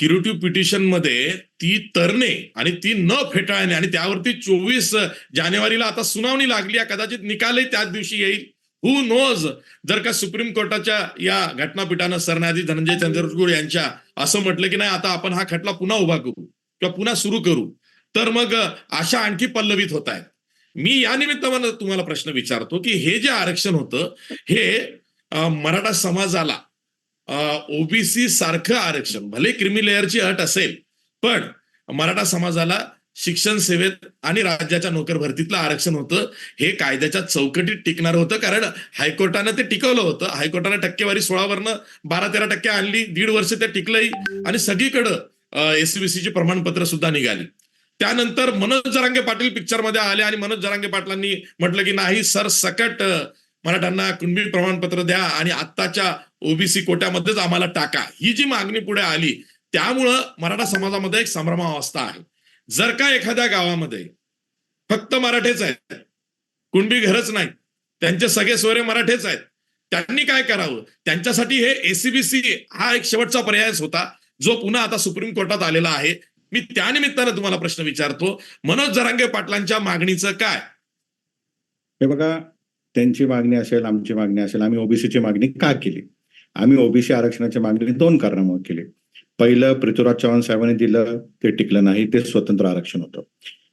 Curative पिटिशनमध्ये ती तरणे आणि ती न फेटाळणे आणि त्यावरती चोवीस जानेवारीला आता सुनावणी लागली आहे. कदाचित निकालही त्याच दिवशी येईल. हु नोज जर का सुप्रीम कोर्टाच्या या घटनापीठानं सरन्यायाधीश धनंजय चंद्रचूड यांच्या असं म्हटलं की नाही आता आपण हा खटला पुन्हा उभा करू किंवा पुन्हा सुरू करू तर मग आशा आणखी पल्लवित होत आहेत. मी या निमित्तानं तुम्हाला प्रश्न विचारतो की हे जे आरक्षण होतं हे मराठा समाजाला ओबीसी सारखं आरक्षण भले क्रिमी लेअरची अट असेल पण मराठा समाजाला शिक्षण सेवेत आणि राज्याच्या नोकर भरतीतलं आरक्षण होतं हे कायद्याच्या चौकटीत टिकणार होतं कारण हायकोर्टानं ते टिकवलं होतं. हायकोर्टानं टक्केवारी सोळावरनं बारा तेरा टक्के आणली दीड वर्ष ते टिकलंही आणि सगळीकडं एसबीसीची प्रमाणपत्र सुद्धा निघाली. त्यानंतर मनोज जरांगे पाटील पिक्चरमध्ये आले आणि मनोज जरांगे पाटलांनी म्हटलं की नाही सर सकट मराठ्यांना कुणबी प्रमाणपत्र द्या आणि आत्ताच्या ओबीसी कोट्यामध्येच आम्हाला टाका. ही जी मागणी पुढे आली त्यामुळं मराठा समाजामध्ये एक संभ्रमावस्था आहे. जर का एखाद्या गावामध्ये फक्त मराठेच आहेत कुणबी घरच नाही त्यांचे सगळे सोयरे मराठेच आहेत त्यांनी काय करावं? त्यांच्यासाठी हे एसीबीसी हा एक शेवटचा पर्यायच होता जो पुन्हा आता सुप्रीम कोर्टात आलेला आहे. मी त्यानिमित्तानं तुम्हाला प्रश्न विचारतो मनोज जरांगे पाटलांच्या मागणीचं काय? हे बघा त्यांची मागणी असेल आमची मागणी असेल आम्ही ओबीसीची मागणी का केली? आम्ही ओबीसी आरक्षणाची मागणी दोन कारणामुळे केली. पहिलं पृथ्वीराज चव्हाण साहेबांनी दिलं ते टिकलं नाही ते स्वतंत्र आरक्षण होतं.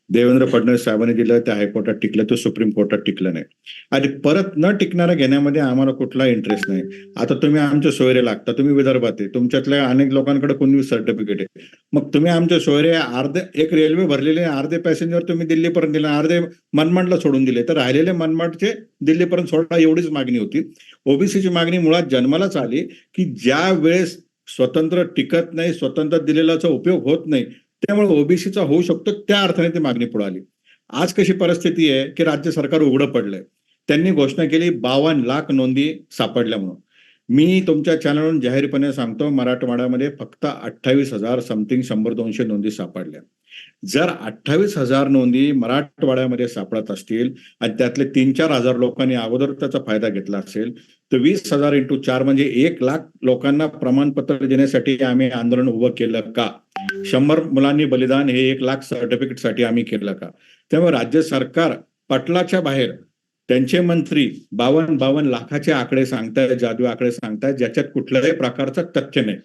देवेंद्र फडणवीस साहेबांनी दिलं ते हायकोर्टात टिकलं ते सुप्रीम कोर्टात टिकलं नाही. आणि परत न टिकणारा घेण्यामध्ये आम्हाला कुठला इंटरेस्ट नाही. आता तुम्ही आमचे सोयरे लागता तुम्ही विदर्भात आहे तुमच्यातल्या अनेक लोकांकडे कोणी सर्टिफिकेट आहे. मग तुम्ही आमचे सोयरे अर्धे एक रेल्वे भरलेले अर्धे पॅसेंजर तुम्ही दिल्लीपर्यंत दिले अर्धे मनमाडला सोडून दिले. तर राहिलेले मनमाडचे दिल्लीपर्यंत सोडा एवढीच मागणी होती. ओबीसीची मागणी मुळात जन्मालाच आली की ज्या वेळेस स्वतंत्र टिकत नाही स्वतंत्र दिलेलाचा उपयोग होत नाही त्यामुळे ओबीसीचा होऊ शकतो त्या अर्थाने ती मागणी पुढे आली. आज कशी परिस्थिती आहे की राज्य सरकार उघडं पडलंय. त्यांनी घोषणा केली बावन्न लाख नोंदी सापडल्या म्हणून. मी तुमच्या चॅनलवरून जाहीरपणे सांगतो मराठवाड्यामध्ये फक्त अठ्ठावीस हजार समथिंग शंभर दोनशे नोंदी सापडल्या. जर अठ्ठावीस हजार नोंदी मराठवाड्यामध्ये सापडत असतील आणि त्यातले तीन चार हजार लोकांनी अगोदर त्याचा फायदा घेतला असेल तर वीस हजार इंटू चार म्हणजे एक लाख लोकांना प्रमाणपत्र देण्यासाठी आम्ही आंदोलन उभं केलं का? शंभर मुलांनी बलिदान हे एक लाख सर्टिफिकेटसाठी आम्ही केलं का? त्यामुळे राज्य सरकार पटलाच्या बाहेर त्यांचे मंत्री बावन्न बावन्न लाखाचे आकडे सांगतायत जादू आकडे सांगतायत ज्याच्यात कुठल्याही प्रकारचं तथ्य नाही.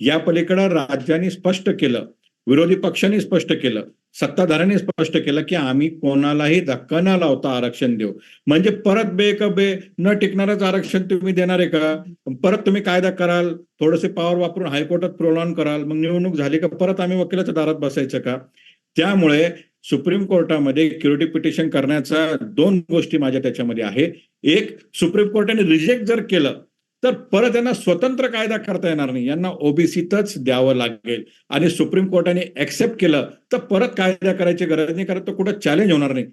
या पलीकडे राज्याने स्पष्ट केलं विरोधी पक्षांनी स्पष्ट केलं सत्ताधाऱ्यांनी स्पष्ट केलं की आम्ही कोणालाही धक्का न लावता आरक्षण देऊ. म्हणजे परत बे का बे न टिकणारच आरक्षण तुम्ही देणार आहे का? परत तुम्ही कायदा कराल थोडेसे पॉवर वापरून हायकोर्टात प्रोलॉन कराल मग निवडणूक झाली का परत आम्ही वकिलाच्या दारात बसायचं का? त्यामुळे सुप्रीम कोर्टामध्ये क्युरिटी पिटिशन करण्याचा दोन गोष्टी माझ्या त्याच्यामध्ये आहे. एक सुप्रीम कोर्टाने रिजेक्ट जर केलं तर परत यांना स्वतंत्र कायदा करता येणार नाही. यांना ओबीसीतच द्यावं लागेल. आणि सुप्रीम कोर्टाने ऍक्सेप्ट केलं तर परत कायदा करायची गरज नाही कारण तो कुठं चॅलेंज होणार नाही.